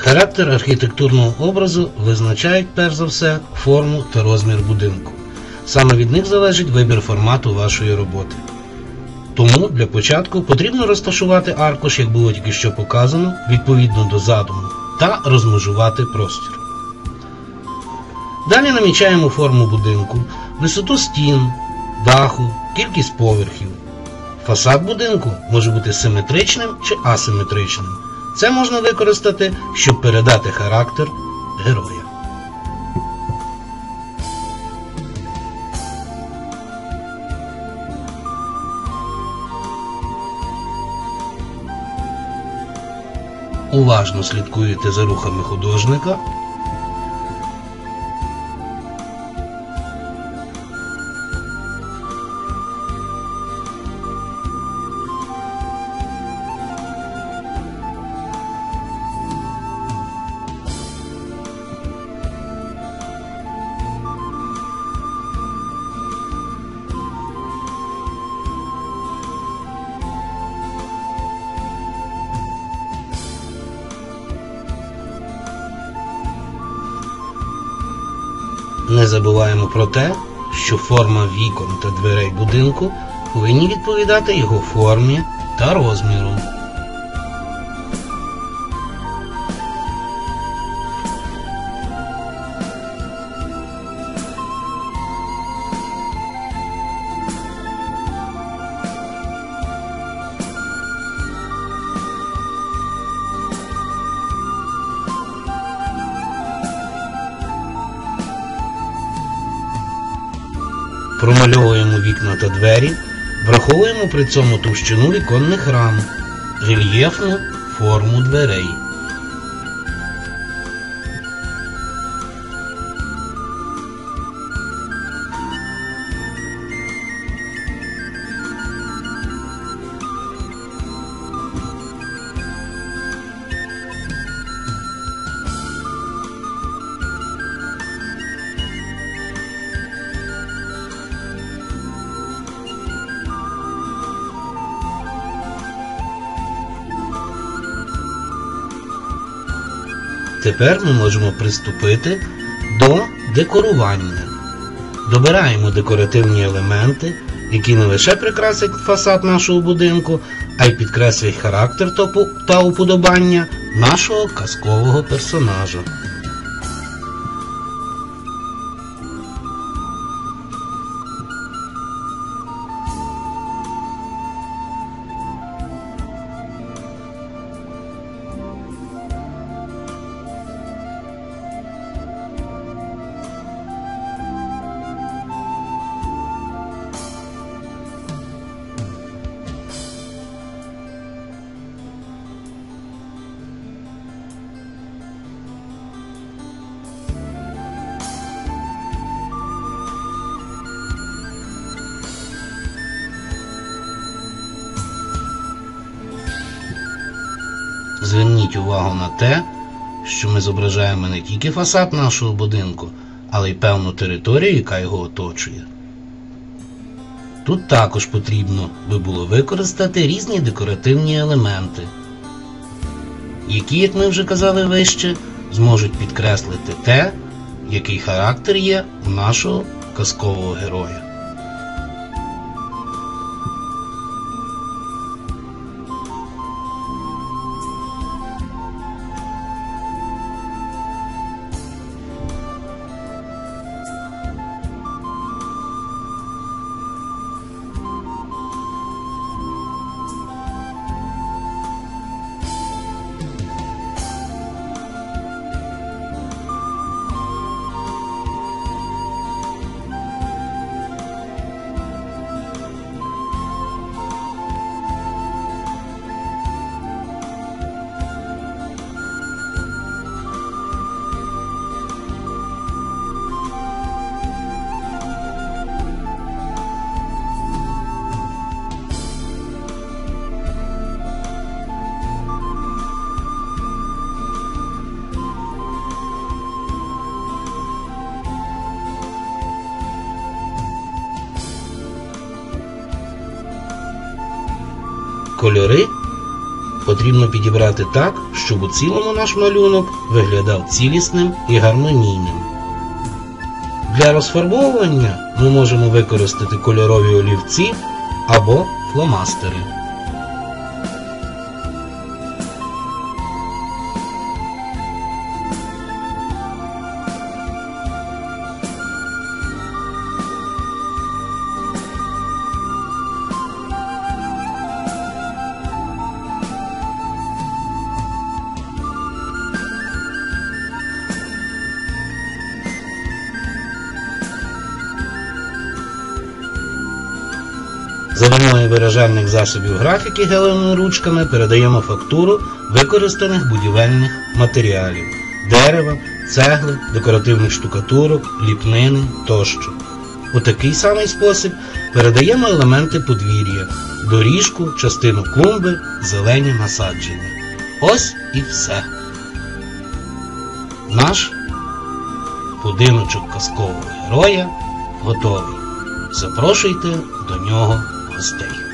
Характер архітектурного образу визначають перш за все форму та розмір будинку. Саме від них залежить вибір формату вашої роботи. Тому для початку потрібно розташувати аркуш, як було тільки що показано, відповідно до задуму, та розмежувати простір. Далі намічаємо форму будинку, висоту стін, даху, кількість поверхів. Фасад будинку може бути симетричним чи асиметричним. Це можна використати, щоб передати характер героя. Уважно слідкуєте за рухами художника. Не забуваємо про те, що форма вікон та дверей будинку повинні відповідати його формі та розміру. Промальовуємо вікна та двері, враховуємо при цьому товщину віконних рам, рельєфну форму дверей. Тепер ми можемо приступити до декорування. Добираємо декоративні елементи, які не лише прикрасять фасад нашого будинку, а й підкреслять характер та уподобання нашого казкового персонажа. Зверніть увагу на те, що ми зображаємо не тільки фасад нашого будинку, але й певну територію, яка його оточує. Тут також потрібно би було використати різні декоративні елементи, які, як ми вже казали вище, зможуть підкреслити те, який характер є у нашого казкового героя. Кольори потрібно підібрати так, щоб у цілому наш малюнок виглядав цілісним і гармонійним. Для розфарбовування ми можемо використати кольорові олівці або фломастери. За виною виражальних засобів графіки гелевими ручками передаємо фактуру використаних будівельних матеріалів дерева, цегли, декоративних штукатурок, ліпнини тощо. У такий самий спосіб передаємо елементи подвір'я, доріжку, частину клумби, зелені насадження. Ось і все. Наш будиночок казкового героя готовий. Запрошуйте до нього Namaste.